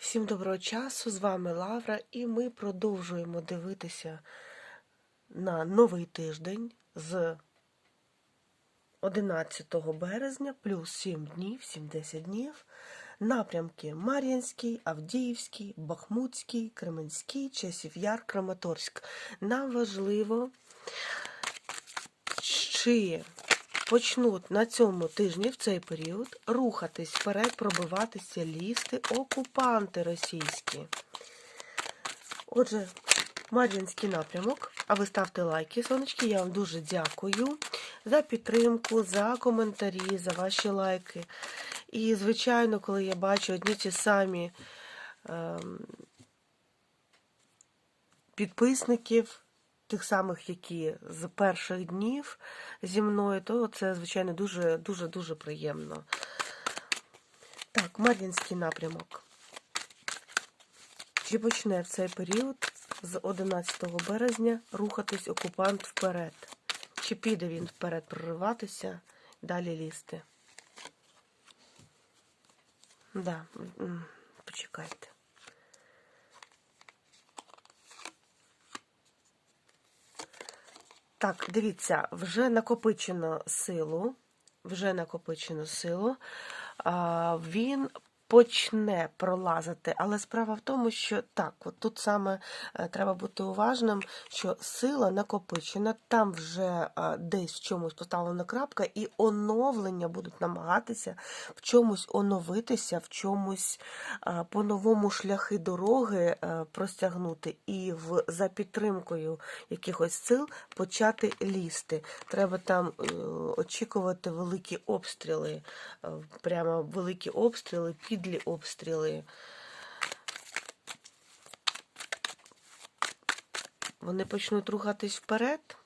Всім доброго часу, з вами Лавра, і ми продовжуємо дивитися на новий тиждень з 11 березня, плюс 7 днів, 70 днів. Напрямки Мар'їнський, Авдіївський, Бахмутський, Кременський, Часів Яр, Краматорськ. Нам важливо, чи почнуть на цьому тижні в цей період рухатись вперед, пробиватися, лізти окупанти російські. Отже, Мар'їнський напрямок. А ви ставте лайки, сонечки. Я вам дуже дякую за підтримку, за коментарі, за ваші лайки. І, звичайно, коли я бачу одні ті самі ем, підписників, тих самих, які з перших днів зі мною, то це, звичайно, дуже дуже дуже приємно. Так, Мар'їнський напрямок. Чи почне в цей період з 11 березня рухатись окупант вперед? Чи піде він вперед прориватися, далі лізти? Да, почекайте. Так, дивіться, вже накопичено силу, вже накопичено силу. Він почне пролазити, але справа в тому, що так, от тут саме е, треба бути уважним, що сила накопичена, там вже е, десь в чомусь поставлена крапка, і оновлення будуть намагатися в чомусь оновитися, в чомусь е, по новому шляхи дороги простягнути, і в за підтримкою якихось сил почати лізти. Треба там очікувати великі обстріли, прямо великі обстріли, підлі обстріли. Вони почнуть рухатись вперед.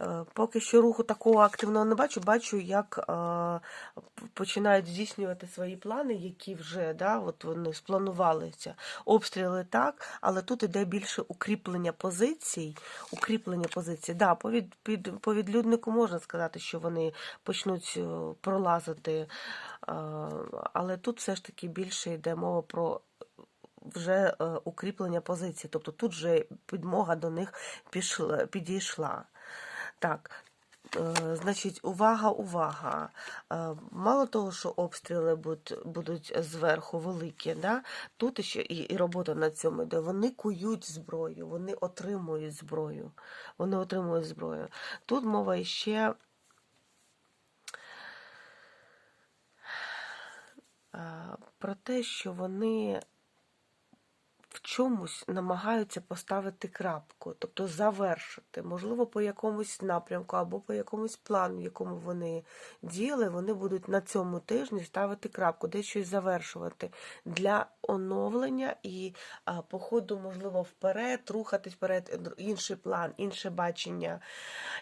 Е, Поки що руху такого активного не бачу. Бачу, як е, починають здійснювати свої плани, які вже да, от вони спланувалися. Обстріли так, але тут іде більше укріплення позицій. Укріплення позицій. Да, по, від, під, по відлюднику можна сказати, що вони почнуть е, пролазити, але тут все ж таки більше йде мова про вже укріплення позицій. Тобто тут вже підмога до них пішла, підійшла. Так, е, значить, увага, увага. Е, Мало того, що обстріли будуть, зверху великі, да? тут ще і, і робота на цьому йде. Вони кують зброю, вони отримують зброю. Вони отримують зброю. Тут мова ще е, про те, що вони в чомусь намагаються поставити крапку, тобто завершити, можливо, по якомусь напрямку або по якомусь плану, в якому вони діяли, вони будуть на цьому тижні ставити крапку, десь щось завершувати для оновлення і по ходу, можливо, вперед, рухатись вперед, інший план, інше бачення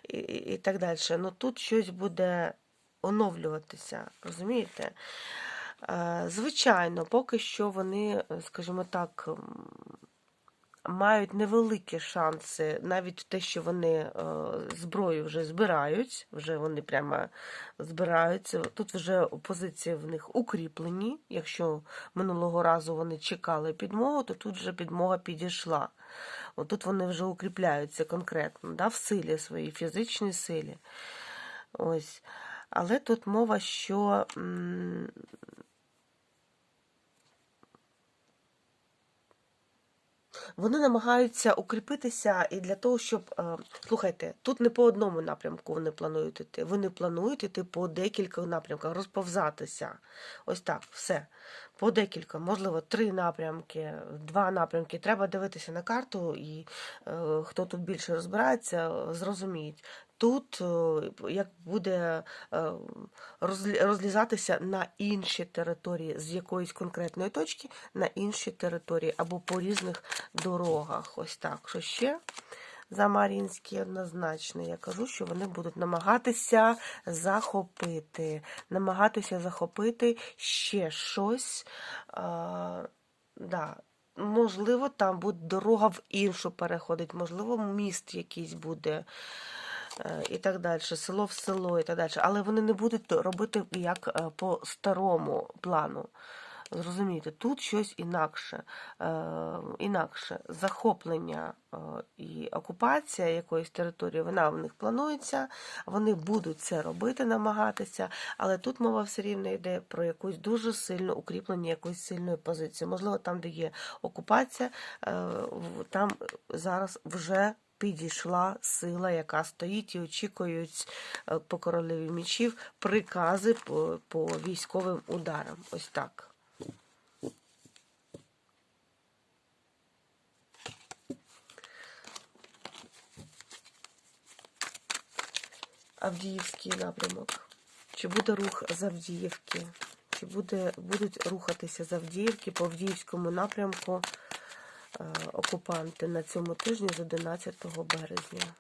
і, і так далі. Ну тут щось буде оновлюватися, розумієте? Е, Звичайно, поки що вони, е, скажімо так, мають невеликі шанси, навіть те, що вони е, зброю вже збирають, вже вони прямо збираються. Тут вже позиції в них укріплені. Якщо минулого разу вони чекали підмогу, то тут вже підмога підійшла. Тут вони вже укріпляються конкретно, да, в силі своїй, фізичній силі. Ось. Але тут мова, що Вони намагаються укріпитися і для того, щоб. е, Слухайте, тут не по одному напрямку вони планують іти. Вони планують іти по декілька напрямках, розповзатися. Ось так, все. По декілька, можливо, три напрямки, два напрямки. Треба дивитися на карту, і е, хто тут більше розбирається, зрозуміють. Тут е, як буде е, розлізатися на інші території з якоїсь конкретної точки на інші території або по різних дорогах. Ось так. Що ще? За Мар'їнський однозначно. Я кажу, що вони будуть намагатися захопити, намагатися захопити ще щось. А, да. Можливо, там буде дорога в іншу переходить, можливо, міст якийсь буде е, і так далі, село в село і так далі. Але вони не будуть робити як е, по старому плану. Зрозумієте, тут щось інакше, е, інакше захоплення е, і окупація якоїсь території, вона в них планується, вони будуть це робити, намагатися, але тут мова все рівно йде про якусь дуже сильну укріплення якоїсь сильної позиції. Можливо, там, де є окупація, е, там зараз вже підійшла сила, яка стоїть і очікують е, по королеві мічів прикази по, по військовим ударам. Ось так. Авдіївський напрямок. Чи буде рух з Авдіївки? Чи буде, будуть рухатися з Авдіївки по Авдіївському напрямку окупанти на цьому тижні з 11 березня?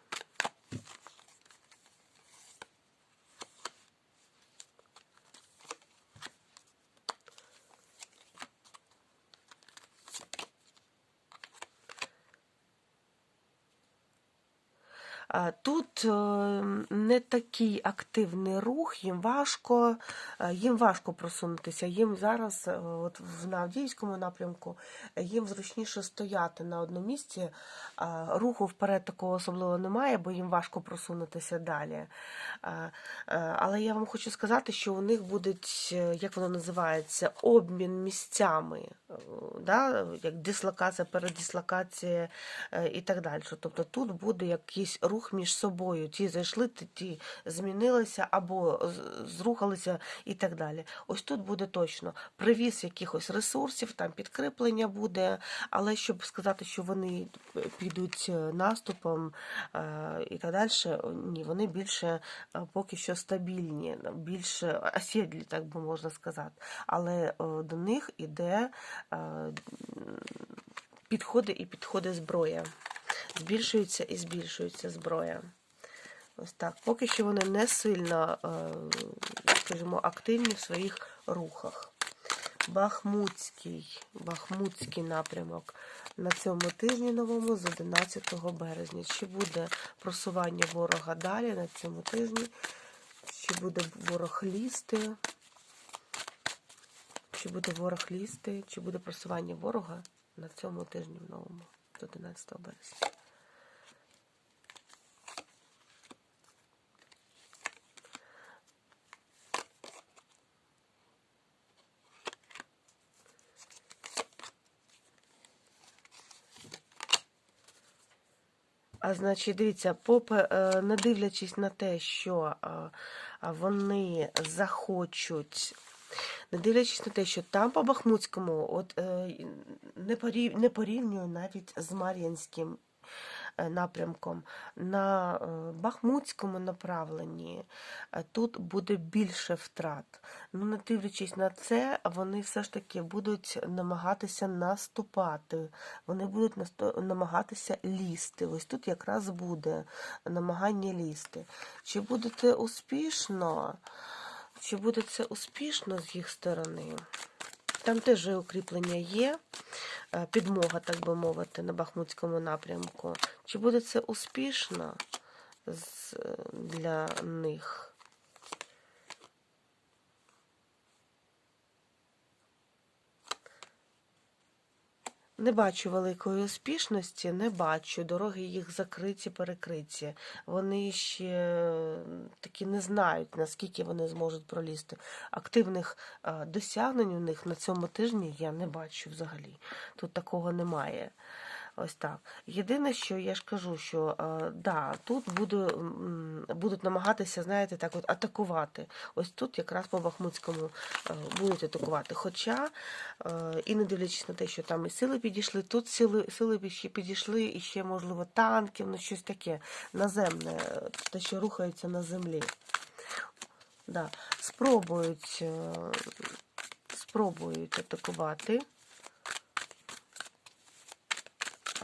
Тут е, не такий активний рух, їм важко, е, їм важко просунутися. Їм зараз, е, от в Авдіївському напрямку, їм зручніше стояти на одному місці. Руху вперед такого особливо немає, бо їм важко просунутися далі. Але я вам хочу сказати, що у них буде, як воно називається, обмін місцями, да? як дислокація, передислокація і так далі. Тобто тут буде якийсь рух між собою. Ті зайшли, ті, змінилися або зрухалися і так далі. Ось тут буде точно привіз якихось ресурсів, там підкріплення буде, але щоб сказати, що вони підуть е, наступом е, і так далі, ні, вони більше е, поки що стабільні, більше осідлі, так би можна сказати. Але до них іде підходи і підходи зброя. Збільшується і збільшується зброя. Ось так. Поки що вони не сильно, е, скажімо, активні в своїх рухах. Бахмутський, Бахмутський напрямок на цьому тижні новому з 11 березня. Чи буде просування ворога далі на цьому тижні? Чи буде ворог лізти? Чи буде ворог лізти? Чи буде просування ворога на цьому тижні в новому з 11 березня? А значить, дивіться, попе, е, не дивлячись на те, що е, вони захочуть, не дивлячись на те, що там по Бахмутському, от е, не порів- не порівнюю навіть з Мар'їнським напрямком, на е, Бахмутському направленні е, тут буде більше втрат. Ну, не дивлячись на це, вони все ж таки будуть намагатися наступати, вони будуть намагатися лізти. Ось тут якраз буде намагання лізти. Чи буде це успішно? Чи буде це успішно з їх сторони? Там теж укріплення є, е, підмога, так би мовити, на Бахмутському напрямку. Чи буде це успішно для них? Не бачу великої успішності, не бачу. Дороги їх закриті, перекриті. Вони ще такі не знають, наскільки вони зможуть пролізти. Активних досягнень у них на цьому тижні я не бачу взагалі. Тут такого немає. Ось так. Єдине, що я ж кажу, що е, да, тут буду, будуть намагатися, знаєте, так от атакувати. Ось тут якраз по Бахмутському е, будуть атакувати. Хоча, е, і не дивлячись на те, що там і сили підійшли, тут сили, сили підійшли, і ще, можливо, танків, ну щось таке наземне, те, що рухається на землі. Да. Спробують, спробують атакувати.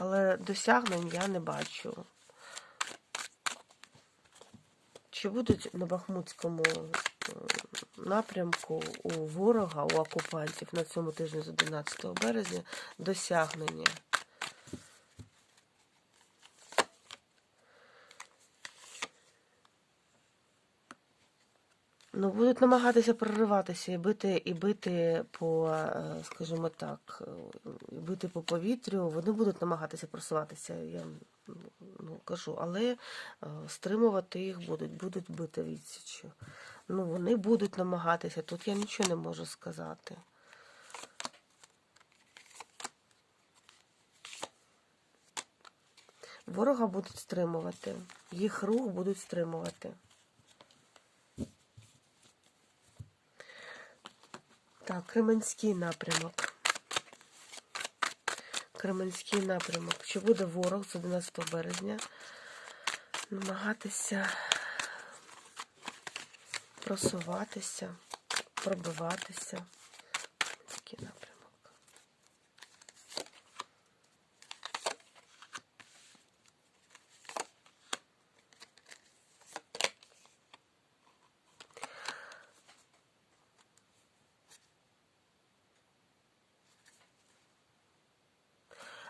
Але досягнень я не бачу. Чи будуть на Бахмутському е, напрямку у ворога, у окупантів на цьому тижні з 11 березня досягнення? Ну, будуть намагатися прориватися і бити, і бити по, е, скажімо так, е, бити по повітрю. Вони будуть намагатися просуватися, я ну, кажу, але е, стримувати їх будуть, будуть бити відсічю. Ну, вони будуть намагатися. Тут я нічого не можу сказати. Ворога будуть стримувати, їх рух будуть стримувати. Так, Кременський напрямок. Кременський напрямок. Чи буде ворог з 11 березня намагатися просуватися, пробиватися? Кременський напрямок.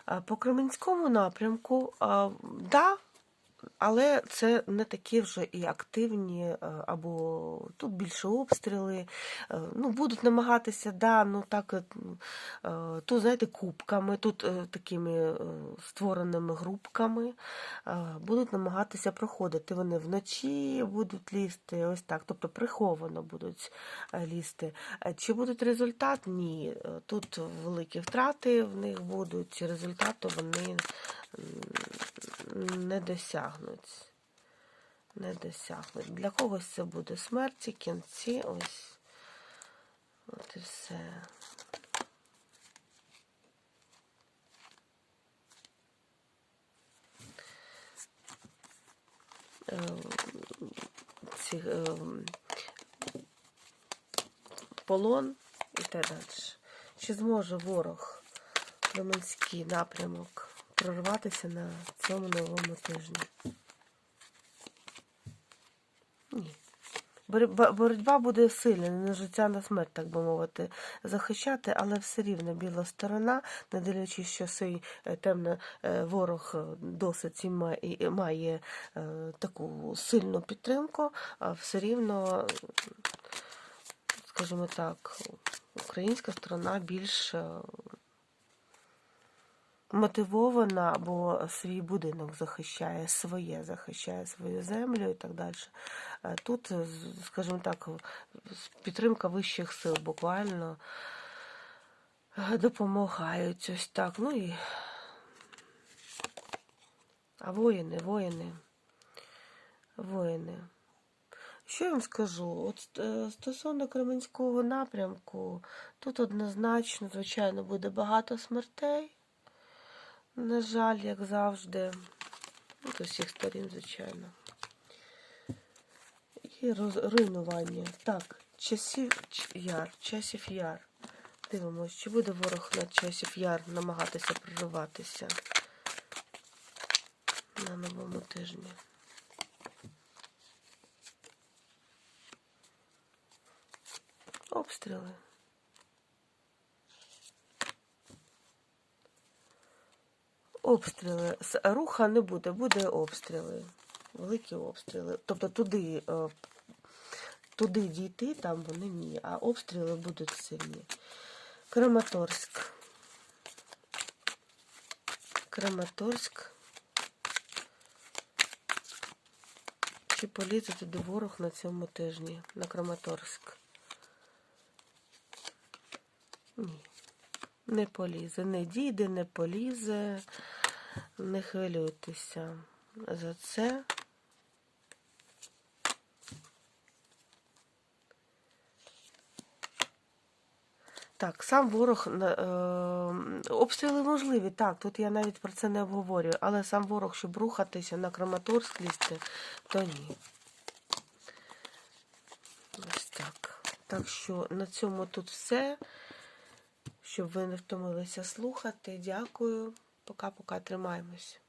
А По Кременському напрямку, а, да, але це не такі вже і активні, е, або тут більше обстріли. Е, Ну, будуть намагатися, да, ну так, е, тут, знаєте, кубками, тут такими створеними групками будуть намагатися проходити. Вони вночі будуть лізти, ось так, тобто приховано будуть лізти. Чи будуть результат? Ні. Тут великі втрати в них будуть, результату вони не досягнуть. Не досягнуть. Для когось це буде смерті, кінці, ось. От і все. Е, Ці, е, полон і так далі. Чи зможе ворог Кременський напрямок прорватися на цьому новому тижні? Ні. Боротьба буде сильна, не життя, на смерть, так би мовити, захищати, але все рівно біла сторона, не дивлячись, що цей е, темний е, ворог е, досить має, має таку сильну підтримку, все рівно, скажімо так, українська сторона більш мотивована, бо свій будинок захищає своє, захищає свою землю і так далі. Е, Тут, скажімо так, підтримка вищих сил буквально е, допомагають ось так. Ну і а воїни, воїни, воїни. Що я вам скажу? От е, стосовно Кременського напрямку, тут однозначно, звичайно, буде багато смертей. На жаль, як завжди, Ну, з усіх сторін, звичайно. І роз... руйнування. Так, часів яр, часів яр. Дивимось, чи буде ворог на часів яр намагатися прориватися на новому тижні. Обстріли. Обстріли. Руха не буде, буде обстріли. Великі обстріли. Тобто туди, е, туди дійти, там вони ні, а обстріли будуть сильні. Краматорськ. Краматорськ. Чи полізе туди ворог на цьому тижні, на Краматорськ? Ні. Не полізе, не дійде, не полізе. Не хвилюйтеся за це. Так, сам ворог е, обстріли можливі, так, тут я навіть про це не обговорюю, але сам ворог, щоб рухатися на Краматорськ лізти, то ні. Ось так. Так що на цьому тут все. Щоб ви не втомилися слухати. Дякую. Пока-пока тримаємось.